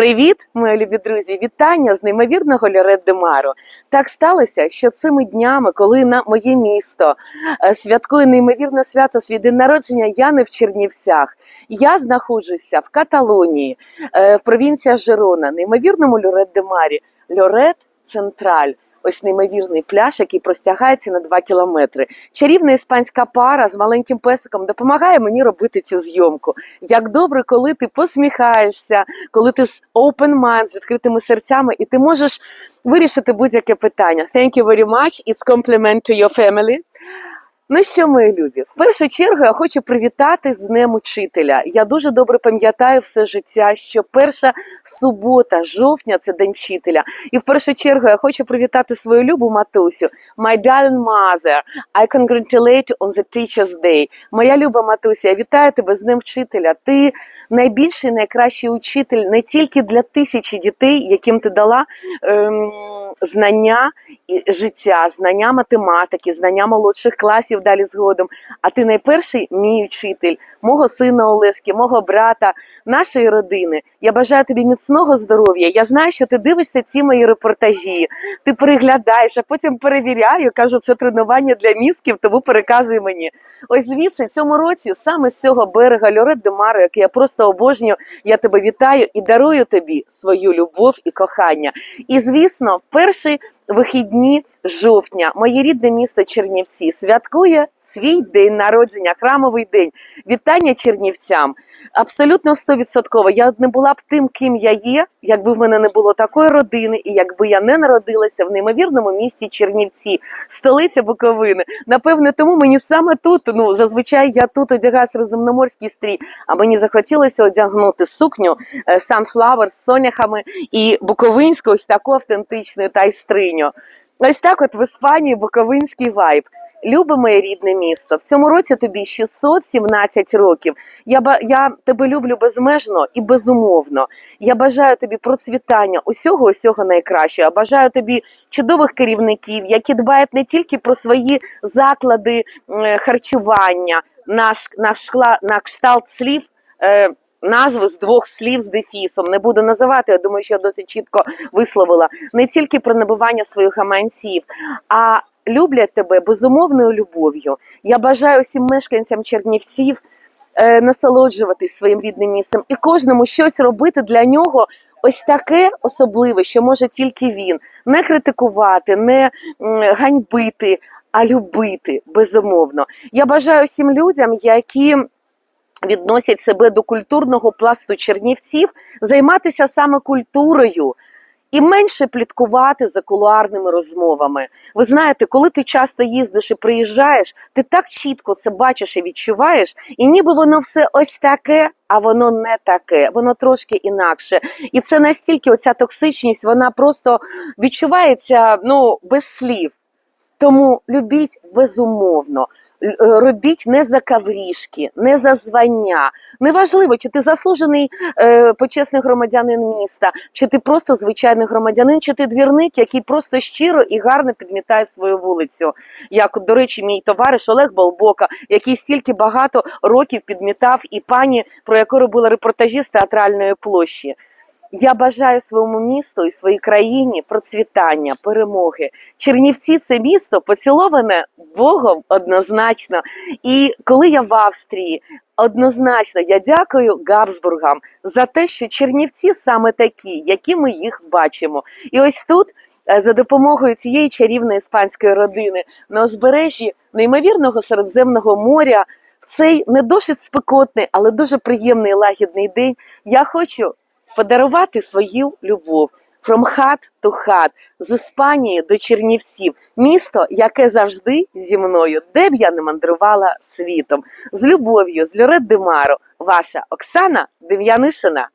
Привіт, мої любі друзі! Вітання з неймовірного Лярет Демару. Так сталося, що цими днями, коли на моє місто е, святкує неймовірне свято свій день народження, я не в Чернівцях. Я знаходжуся в Каталонії, е, в провінція Жерона, неймовірному Лорет Демарі. Льорет Централь. Ось неймовірний пляж, який простягається на 2 кілометри. Чарівна іспанська пара з маленьким песиком допомагає мені робити цю зйомку. Як добре, коли ти посміхаєшся, коли ти з open mind, з відкритими серцями, і ти можеш вирішити будь-яке питання. Thank you very much. It's compliment to your family. Ну що, мої любі, в першу чергу я хочу привітати з Днем Учителя. Я дуже добре пам'ятаю все життя, що перша субота, жовтня це день вчителя. І в першу чергу я хочу привітати свою любу матусю. My darling mother, I congratulate you on the teacher's day. Моя люба матуся, я вітаю тебе з Днем вчителя. Ти найбільший, найкращий учитель не тільки для тисячі дітей, яким ти дала ем, знання життя, знання математики, знання молодших класів далі згодом. А ти найперший мій учитель, мого сина Олешки, мого брата, нашої родини. Я бажаю тобі міцного здоров'я. Я знаю, що ти дивишся ці мої репортажі, ти переглядаєш, а потім перевіряю. Кажу, це тренування для мізків, тому переказуй мені. Ось звідси цьому році, саме з цього берега Льорет де Маро, який я просто обожнюю, я тебе вітаю і дарую тобі свою любов і кохання. І звісно, перші вихідні жовтня, моє рідне місто Чернівці святкує свій день народження, храмовий день. Вітання чернівцям. Абсолютно стовідсотково. Я не була б тим, ким я є, якби в мене не було такої родини, і якби я не народилася в неймовірному місті Чернівці, столиця Буковини. Напевне, тому мені саме тут, ну зазвичай я тут одягаю середземноморський стрій, а мені захотілося одягнути сукню е, Sunflower з соняхами і буковинську, ось таку автентичну тайстриню. Ось так, от в Іспанії Буковинський вайб. Любе моє рідне місто. В цьому році тобі 617 років. Я я тебе люблю безмежно і безумовно. Я бажаю тобі процвітання, усього, усього найкращого. Я бажаю тобі чудових керівників, які дбають не тільки про свої заклади е, харчування, наш на, шкла, на кшталт слів. Назви з двох слів з дефісом не буду називати. Я думаю, що я досить чітко висловила не тільки про набивання своїх гаманців, а люблять тебе безумовною любов'ю. Я бажаю усім мешканцям Чернівців е, насолоджуватись своїм рідним містом і кожному щось робити для нього. Ось таке особливе, що може тільки він не критикувати, не ганьбити, а любити безумовно. Я бажаю всім людям, які відносять себе до культурного пласту чернівців, займатися саме культурою. І менше пліткувати за кулуарними розмовами. Ви знаєте, коли ти часто їздиш і приїжджаєш, ти так чітко це бачиш і відчуваєш, і ніби воно все ось таке, а воно не таке, воно трошки інакше. І це настільки оця токсичність, вона просто відчувається ну, без слів. Тому любіть безумовно. Е, Робіть не за каврішки, не за звання. Неважливо, чи ти заслужений е, почесний громадянин міста, чи ти просто звичайний громадянин, чи ти двірник, який просто щиро і гарно підмітає свою вулицю. Як, до речі, мій товариш Олег Болбока, який стільки багато років підмітав, і пані, про яку робила репортажі з театральної площі. Я бажаю своєму місту і своїй країні процвітання, перемоги. Чернівці це місто поціловане Богом однозначно. І коли я в Австрії, однозначно я дякую Габсбургам за те, що Чернівці саме такі, які ми їх бачимо. І ось тут. е, За допомогою цієї чарівної іспанської родини на узбережжі неймовірного Середземного моря в цей не досить спекотний, але дуже приємний лагідний день я хочу подарувати свою любов. From хат to хат з Іспанії до Чернівців, місто, яке завжди зі мною, де б я не мандрувала світом. З любов'ю, з Льорет Демаро, ваша Оксана Дем'янишина.